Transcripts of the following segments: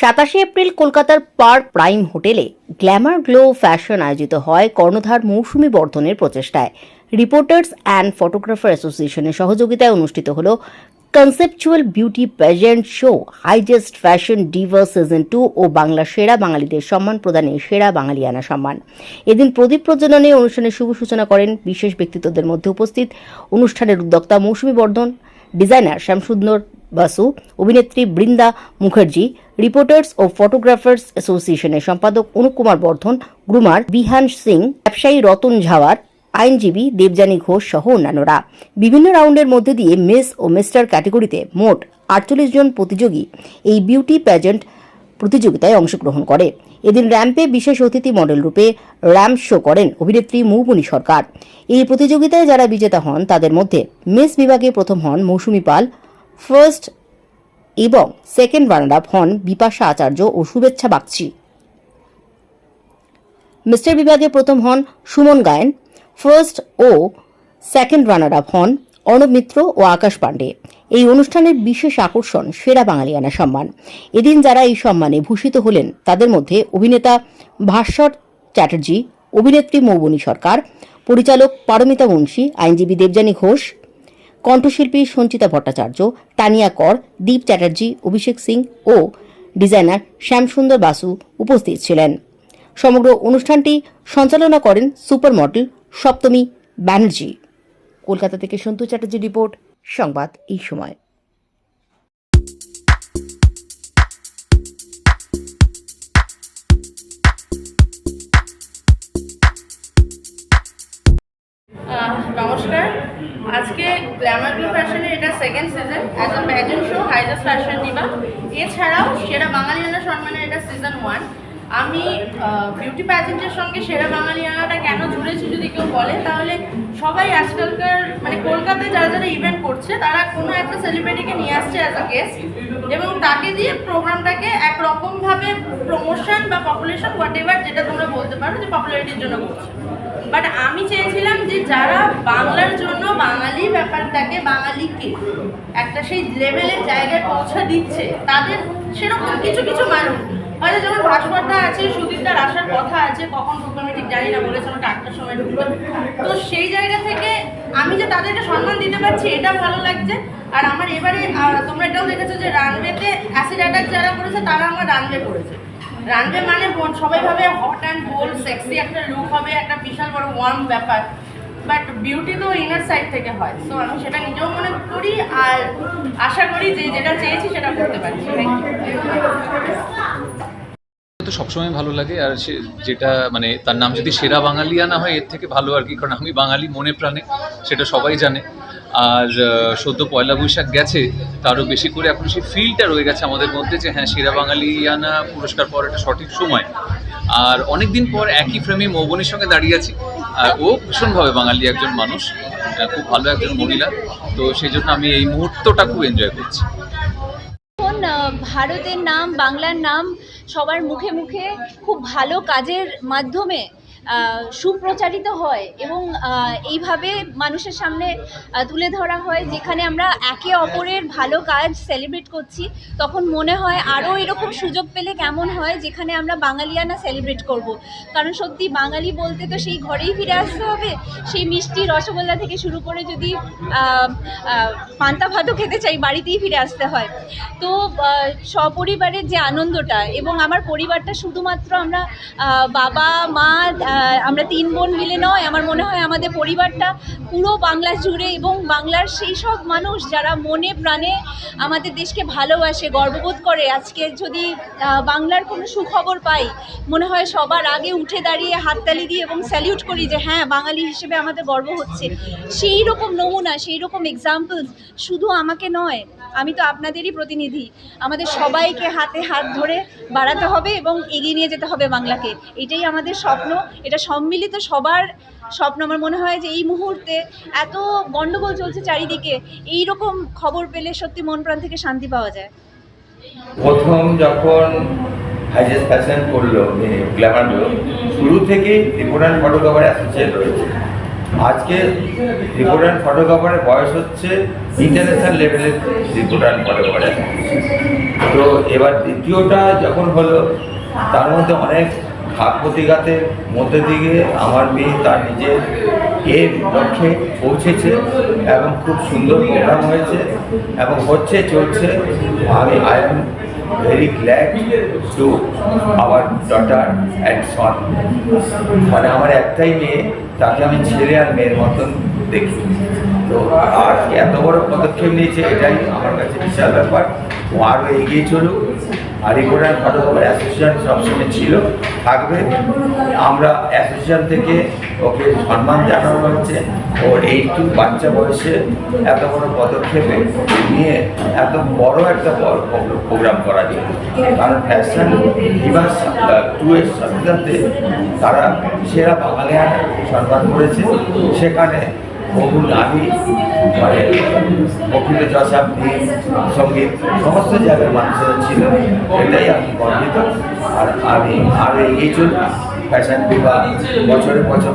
সাতাশে এপ্রিল কলকাতার পার প্রাইম হোটেলে গ্ল্যামার গ্লো ফ্যাশন আয়োজিত হয় কর্ণধার মৌসুমী বর্ধনের প্রচেষ্টায়। রিপোর্টার্স অ্যান্ড ফটোগ্রাফার অ্যাসোসিয়েশনের সহযোগিতায় অনুষ্ঠিত হল conceptual beauty pageant show, highest fashion diva season two ও বাংলা সেরা বাঙালিদের সম্মান প্রদানে সেরা বাঙালিয়ানা সম্মান। এদিন প্রদীপ প্রজ্বলনে অনুষ্ঠানের শুভ সূচনা করেন বিশেষ ব্যক্তিত্বদের মধ্যে উপস্থিত অনুষ্ঠানের উদ্যোক্তা মৌসুমী বর্ধন, ডিজাইনার শ্যামসুন্দর বাসু, অভিনেত্রী বৃন্দা মুখার্জি, রিপোর্টার্স ও ফটোগ্রাফার্স অ্যাসোসিয়েশনের সম্পাদক অনুপ কুমার বর্ধন, গ্রুমার বিহান সিং, ব্যবসায়ী রতন ঝাওয়ার, আইনজীবী দেবযানী ঘোষ সহ অন্যান্যরা। বিভিন্ন রাউন্ডের মধ্যে দিয়ে মিস ও মিস্টার ক্যাটেগরিতে মোট আটচল্লিশ জন প্রতিযোগী এই বিউটি প্যাজেন্ট প্রতিযোগিতায় অংশগ্রহণ করে। এদিন র্যাম্পে বিশেষ অতিথি মডেল রূপে র্যাম্প শো করেন অভিনেত্রী মৌবনী সরকার। এই প্রতিযোগিতায় যারা বিজেতা হন, তাদের মধ্যে মিস বিভাগে প্রথম হন মৌসুমী পাল ফার্স্ট এবং সেকেন্ড রানার আপ হন বিপাশা আচার্য ও শুভেচ্ছা বাগচি। মিস্টার বিভাগে প্রথম হন সুমন গায়েন ফার্স্ট ও সেকেন্ড রানার আপ হন অর্ণব মিত্র ও আকাশ পাণ্ডে। এই অনুষ্ঠানের বিশেষ আকর্ষণ সেরা বাঙালিয়ানা সম্মান। এদিন যারা এই সম্মানে ভূষিত হলেন, তাদের মধ্যে অভিনেতা ভাস্বর চ্যাটার্জি, অভিনেত্রী মৌবনী সরকার, পরিচালক পারমিতা মুন্সী, আইনজীবী দেবযানী ঘোষ কণ্ঠশিল্পী সঞ্চিতা ভট্টাচার্য, তানিয়া কর, দীপ চ্যাটার্জি, অভিষেক সিং ও ডিজাইনার শ্যামসুন্দর বাসু উপস্থিত ছিলেন। সমগ্র অনুষ্ঠানটি সঞ্চালনা করেন সুপার মডেল সপ্তমী ব্যানার্জি। কলকাতা থেকে সন্তু চ্যাটার্জি রিপোর্ট, সংবাদ এই সময়। আজকে গ্ল্যামার গ্লো ফ্যাশনে এটা second season as a pageant show highest fashion diva এছাড়াও সেরা বাঙালিয়ানা সম্মানের এটা সিজন ওয়ান আমি বিউটি প্যাজেন্টের সঙ্গে সেরা বাঙালি বাঙালিয়ানাটা কেন জুড়েছি যদি কেউ বলে, তাহলে সবাই আজকালকার মানে কলকাতায় যারা যারা ইভেন্ট করছে, তারা কোনো একটা সেলিব্রিটিকে নিয়ে আসছে অ্যাজ আ গেস্ট এবং তাকে দিয়ে প্রোগ্রামটাকে একরকমভাবে প্রমোশন বা পপুলেশন হোয়াট এভার যেটা তোমরা বলতে পারো যে পপুলারিটির জন্য করছে। বাট আমি চেয়েছিলাম যে যারা বাংলার জন্য বাঙালি ব্যাপারটাকে বাঙালিকে একটা সেই লেভেলের জায়গায় পৌঁছা দিচ্ছে, তাদের সেরকম কিছু কিছু মানুষ হয়তো যেমন ভাস্করদা আছে, সুদীপদার আসার কথা আছে, কখন ঢুকবে আমি ঠিক জানি না, বলেছে আমাকে আটটার সময় ঢুকবে। তো সেই জায়গা থেকে আমি যে তাদেরকে সম্মান দিতে পারছি, এটা ভালো লাগছে। আর আমার এবারে তোমরা এটাও দেখেছ যে রানওয়েতে অ্যাসিড অ্যাটাক যারা করেছে, তারা আমার রানওয়ে করেছে। রানওয়ে মানে সবাই ভাবে হট অ্যান্ড বোল্ড সেক্সি একটা লুক হবে, একটা বিশাল বড় ওয়ার্ম ব্যাপার। বাট বিউটি তো ইনার সাইড থেকে হয়। সো আমি সেটা নিজেও মনে করি, আর আশা করি যে যেটা চেয়েছি সেটা করতে পারছি। থ্যাংক ইউ তো সবসময় ভালো লাগে, আর সে যেটা মানে তার নাম যদি সেরা বাঙালিয়ানা হয়, এর থেকে ভালো আর কি, কারণ আমি বাঙালি মনে প্রাণে, সেটা সবাই জানে। আর সদ্য পয়লা বৈশাখ গেছে, তারও বেশি করে এখন সেই ফিলটা রয়ে গেছে আমাদের মধ্যে যে হ্যাঁ সেরা বাঙালিয়ানা পুরস্কার পাওয়ার একটা সঠিক সময়। আর অনেক দিন পর একই ফ্রেমে মৌবনির সঙ্গে দাঁড়িয়ে আছি। আর ও ভীষণভাবে বাঙালি একজন মানুষ খুব ভালো একজন মহিলা, তো সেই জন্য আমি এই মুহূর্তটা খুব এনজয় করছি। ভারতের নাম, বাংলার নাম সবার মুখে মুখে খুব ভালো কাজের মাধ্যমে সুপ্রচারিত হয় এবং এইভাবে মানুষের সামনে তুলে ধরা হয়। যেখানে আমরা একে অপরের ভালো কাজ সেলিব্রেট করছি, তখন মনে হয় আরও এরকম সুযোগ পেলে কেমন হয়, যেখানে আমরা বাঙালিয়ানা সেলিব্রেট করব। কারণ সত্যি বাঙালি বলতে তো সেই ঘরেই ফিরে আসতে হবে। সেই মিষ্টি রসগোল্লা থেকে শুরু করে যদি পান্তা ভাতও খেতে চাই, বাড়িতেই ফিরে আসতে হয়। তো সপরিবারের যে আনন্দটা এবং আমার পরিবারটা শুধুমাত্র আমরা বাবা, মা আমরা তিন বোন মিলে নয়, আমার মনে হয় আমাদের পরিবারটা পুরো বাংলা জুড়ে এবং বাংলার সেই সব মানুষ যারা মনে প্রাণে আমাদের দেশকে ভালোবাসে, গর্ববোধ করে। আজকে যদি বাংলার কোনো সুখবর পাই, মনে হয় সবার আগে উঠে দাঁড়িয়ে হাততালি দিই এবং স্যালিউট করি যে হ্যাঁ বাঙালি হিসেবে আমাদের গর্ব হচ্ছে। সেই রকম নমুনা, সেই রকম এক্সাম্পলস শুধু আমাকে নয়, আমি তো আপনাদেরই প্রতিনিধি। আমাদের সবাইকে হাতে হাত ধরে বাড়াতে হবে এবং এগিয়ে নিয়ে যেতে হবে বাংলাকে। এটাই আমাদের স্বপ্ন এটা সম্মিলিত সবার স্বপ্ন। আমার মনে হয় যে এই মুহূর্তে এত গণ্ডগোল চলছে চারিদিকে এই রকম খবর পেলে সত্যি মন প্রাণ থেকে শান্তি পাওয়া যায়। প্রথম যখন হাইজেস ফ্যাশন করল গ্ল্যামারগুলো শুরু থেকেই ত্রিপুরান ফটোগ্রাফার অ্যাসোসিয়েট রয়েছে। আজকে রিপোর্টার ফটোগ্রাফারের বয়স হচ্ছে ইন্টারন্যাশনাল লেভেলের রিপোর্টার ফটোগ্রাফার তো এবার দ্বিতীয়টা যখন হলো, তার মধ্যে অনেক ঘাত প্রতিঘাতের মধ্যে দিয়ে আমার মেয়ে তার নিজের এর লক্ষ্যে পৌঁছেছে এবং খুব সুন্দর প্রোগ্রাম হয়েছে এবং হচ্ছে চলছে আমি I am very glad to our daughter and son মানে আমার একটাই মেয়ে, তাকে আমি ছেলে আর মেয়ের মতন দেখি। তো আর এত বড় পদক্ষেপ নিয়েছে এটাই আমার কাছে বিশাল ব্যাপার। ও আরও এগিয়ে চলুক। আর রিপোর্টার ফটোগ্রাফার অ্যাসোসিয়েশন সবসময় ছিল, থাকবে। আমরা অ্যাসোসিয়েশন থেকে ওকে সম্মান জানানো হচ্ছে ওর এইটু বাচ্চা বয়সে এত বড় পদক্ষেপে নিয়ে এত বড় একটা প্রোগ্রাম করা যায়। কারণ ফ্যাশন ডিভাস টু এর সাথে তারা সেরা বাঙালিয়ান সম্মান করেছে। সেখানে বহু নারী মানে প্রকৃত যশাব্দী সংগীত, সমস্ত জায়গার মানুষেরা ছিল এটাই আমি গর্বিত। আর আমি আরও এগিয়ে চলুক ফ্যাশন বিভাগ বছরে বছর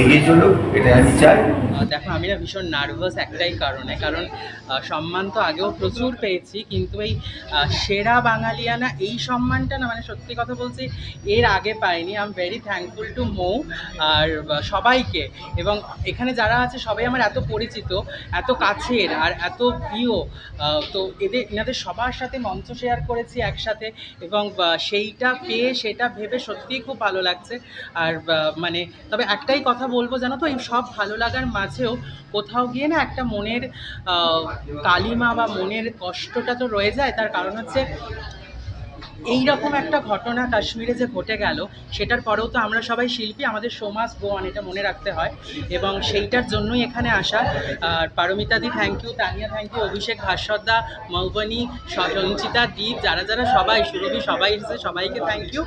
এগিয়ে চলুক, এটাই আমি চাই। দেখো আমি না ভীষণ নার্ভাস একটাই কারণে, কারণ সম্মান তো আগেও প্রচুর পেয়েছি, কিন্তু এই সেরা বাঙালিয়ানা এই সম্মানটা না মানে সত্যি কথা বলছি, এর আগে পাইনি। I am very thankful to Mou আর সবাইকে। এবং এখানে যারা আছে, সবাই আমার এত পরিচিত, এত কাছের আর এত প্রিয় তো এদের, এনাদের সবার সাথে মঞ্চ শেয়ার করেছি একসাথে এবং সেইটা পেয়ে, সেটা ভেবে সত্যিই খুব ভালো লাগছে। আর মানে তবে একটাই কথা বলব, জানো তো, এই সব ভালো লাগার মাঝেও কোথাও গিয়ে না একটা মনের কালিমা বা মনের কষ্টটা তো রয়ে যায়। তার কারণ হচ্ছে এই রকম একটা ঘটনা কাশ্মীরে যে ঘটে গেল, সেটার পরেও তো আমরা সবাই শিল্পী, আমাদের সমাজ গোয়ান এটা মনে রাখতে হয়। এবং সেইটার জন্যই এখানে আসা। আর পারমিতাদি thank you Tania thank you Abhishek ভাস্বরদা, Moubani Sanchita Deep, যারা যারা সবাই, সুরভি সবাই এসেছে, সবাইকে থ্যাংক ইউ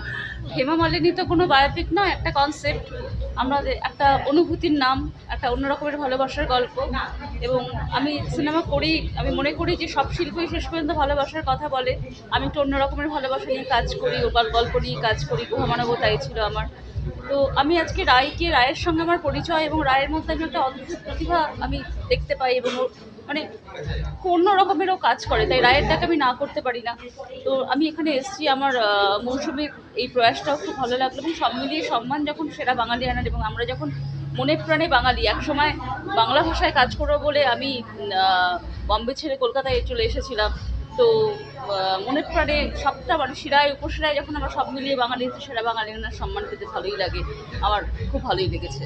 হেমা মালিনী তো কোনো বায়োপিক নয় একটা কনসেপ্ট আমরা একটা অনুভূতির নাম, একটা অন্যরকমের ভালোবাসার গল্প। এবং আমি সিনেমা করি, আমি মনে করি যে সব শিল্পই শেষ পর্যন্ত ভালোবাসার কথা বলে। আমি একটু অন্যরকমের ভালোবাসা নিয়ে কাজ করি ও গল- গল্প নিয়ে কাজ করি, গুহমানবতাই ছিল আমার। তো আমি আজকে রায়কে, রায়ের সঙ্গে আমার পরিচয় এবং রায়ের মধ্যে আমি একটা অদ্ভুত প্রতিভা আমি দেখতে পাই এবং মানে অন্য রকমেরও কাজ করে, তাই রায়ের রায়েরটাকে আমি না করতে পারি না। তো আমি এখানে এসেছি, আমার মৌসুমীর এই প্রয়াসটাও খুব ভালো লাগল এবং সব মিলিয়ে সম্মান যখন সেরা বাঙালি আনার এবং আমরা যখন মনে প্রাণে বাঙালি, একসময় বাংলা ভাষায় কাজ করব বলে আমি বম্বে ছেড়ে কলকাতায় চলে এসেছিলাম। তো মনে প্রাণে সবটা মানে শিরায়, উপশিরায় যখন আমরা সব মিলিয়ে বাঙালি সেরা বাঙালি সম্মান পেতে ভালোই লাগে। আমার খুব ভালোই লেগেছে।